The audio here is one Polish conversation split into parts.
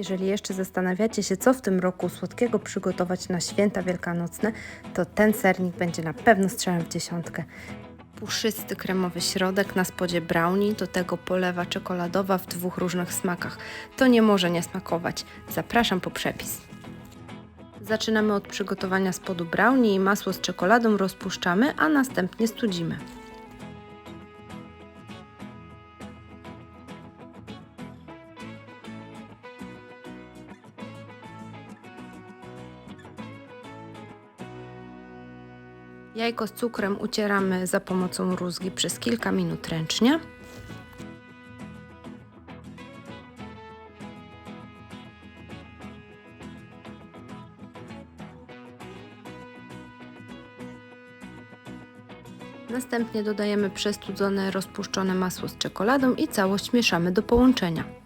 Jeżeli jeszcze zastanawiacie się, co w tym roku słodkiego przygotować na święta wielkanocne, to ten sernik będzie na pewno strzałem w dziesiątkę. Puszysty kremowy środek na spodzie brownie, do tego polewa czekoladowa w dwóch różnych smakach. To nie może nie smakować. Zapraszam po przepis. Zaczynamy od przygotowania spodu brownie i masło z czekoladą rozpuszczamy, a następnie studzimy. Jajko z cukrem ucieramy za pomocą rózgi przez kilka minut ręcznie. Następnie dodajemy przestudzone, rozpuszczone masło z czekoladą i całość mieszamy do połączenia.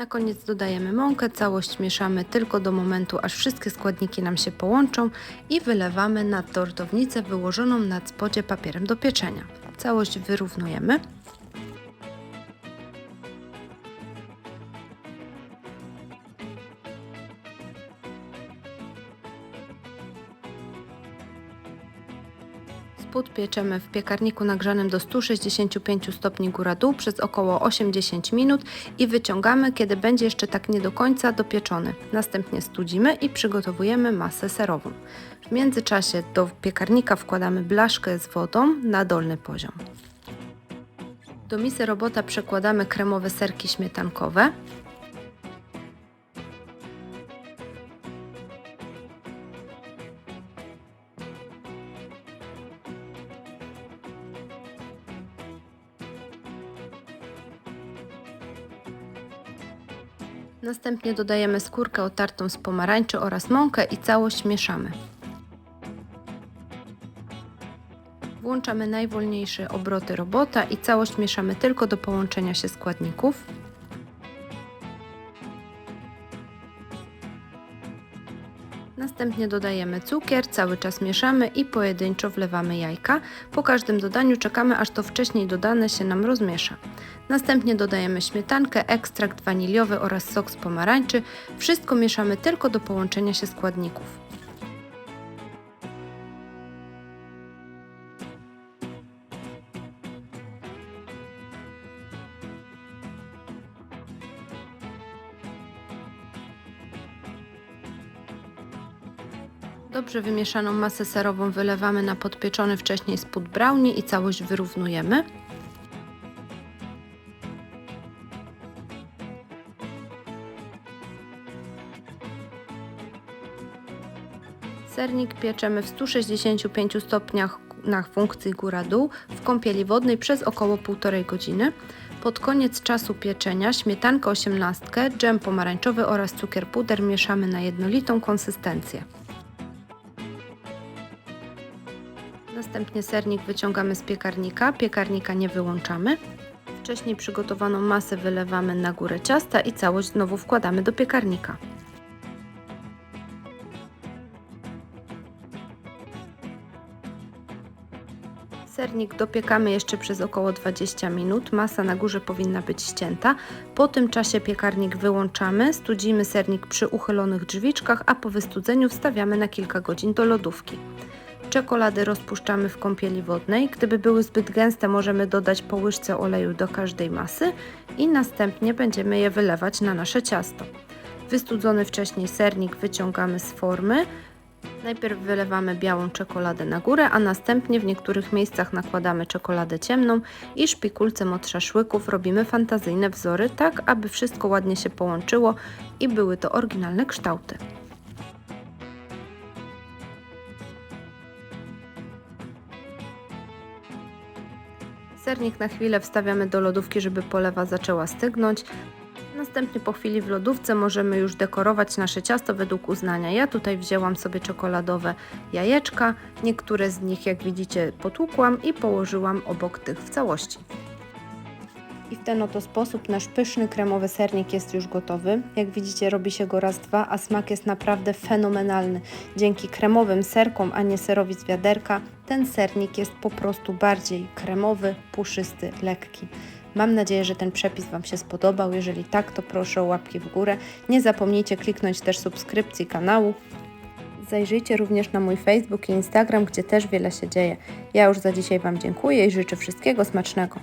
Na koniec dodajemy mąkę, całość mieszamy tylko do momentu, aż wszystkie składniki nam się połączą i wylewamy na tortownicę wyłożoną na spodzie papierem do pieczenia. Całość wyrównujemy. Spód pieczemy w piekarniku nagrzanym do 165 stopni góra-dół przez około 8-10 minut i wyciągamy, kiedy będzie jeszcze tak nie do końca dopieczony. Następnie studzimy i przygotowujemy masę serową. W międzyczasie do piekarnika wkładamy blaszkę z wodą na dolny poziom. Do misy robota przekładamy kremowe serki śmietankowe. Następnie dodajemy skórkę otartą z pomarańczy oraz mąkę i całość mieszamy. Włączamy najwolniejsze obroty robota i całość mieszamy tylko do połączenia się składników. Następnie dodajemy cukier, cały czas mieszamy i pojedynczo wlewamy jajka. Po każdym dodaniu czekamy aż to wcześniej dodane się nam rozmiesza. Następnie dodajemy śmietankę, ekstrakt waniliowy oraz sok z pomarańczy. Wszystko mieszamy tylko do połączenia się składników. Dobrze wymieszaną masę serową wylewamy na podpieczony wcześniej spód brownie i całość wyrównujemy. Sernik pieczemy w 165 stopniach na funkcji góra-dół w kąpieli wodnej przez około 1,5 godziny. Pod koniec czasu pieczenia śmietankę 18, dżem pomarańczowy oraz cukier puder mieszamy na jednolitą konsystencję. Następnie sernik wyciągamy z piekarnika, piekarnika nie wyłączamy. Wcześniej przygotowaną masę wylewamy na górę ciasta i całość znowu wkładamy do piekarnika. Sernik dopiekamy jeszcze przez około 20 minut. Masa na górze powinna być ścięta. Po tym czasie piekarnik wyłączamy, studzimy sernik przy uchylonych drzwiczkach, a po wystudzeniu wstawiamy na kilka godzin do lodówki. Czekolady rozpuszczamy w kąpieli wodnej. Gdyby były zbyt gęste, możemy dodać po łyżce oleju do każdej masy i następnie będziemy je wylewać na nasze ciasto. Wystudzony wcześniej sernik wyciągamy z formy. Najpierw wylewamy białą czekoladę na górę, a następnie w niektórych miejscach nakładamy czekoladę ciemną i szpikulcem od szaszłyków robimy fantazyjne wzory, tak aby wszystko ładnie się połączyło i były to oryginalne kształty. Sernik na chwilę wstawiamy do lodówki, żeby polewa zaczęła stygnąć. Następnie po chwili w lodówce możemy już dekorować nasze ciasto według uznania. Ja tutaj wzięłam sobie czekoladowe jajeczka, niektóre z nich jak widzicie potłukłam i położyłam obok tych w całości. I w ten oto sposób nasz pyszny kremowy sernik jest już gotowy. Jak widzicie robi się go raz, dwa, a smak jest naprawdę fenomenalny. Dzięki kremowym serkom, a nie serowi z wiaderka, ten sernik jest po prostu bardziej kremowy, puszysty, lekki. Mam nadzieję, że ten przepis Wam się spodobał. Jeżeli tak, to proszę o łapki w górę. Nie zapomnijcie kliknąć też subskrypcji kanału. Zajrzyjcie również na mój Facebook i Instagram, gdzie też wiele się dzieje. Ja już za dzisiaj Wam dziękuję i życzę wszystkiego smacznego.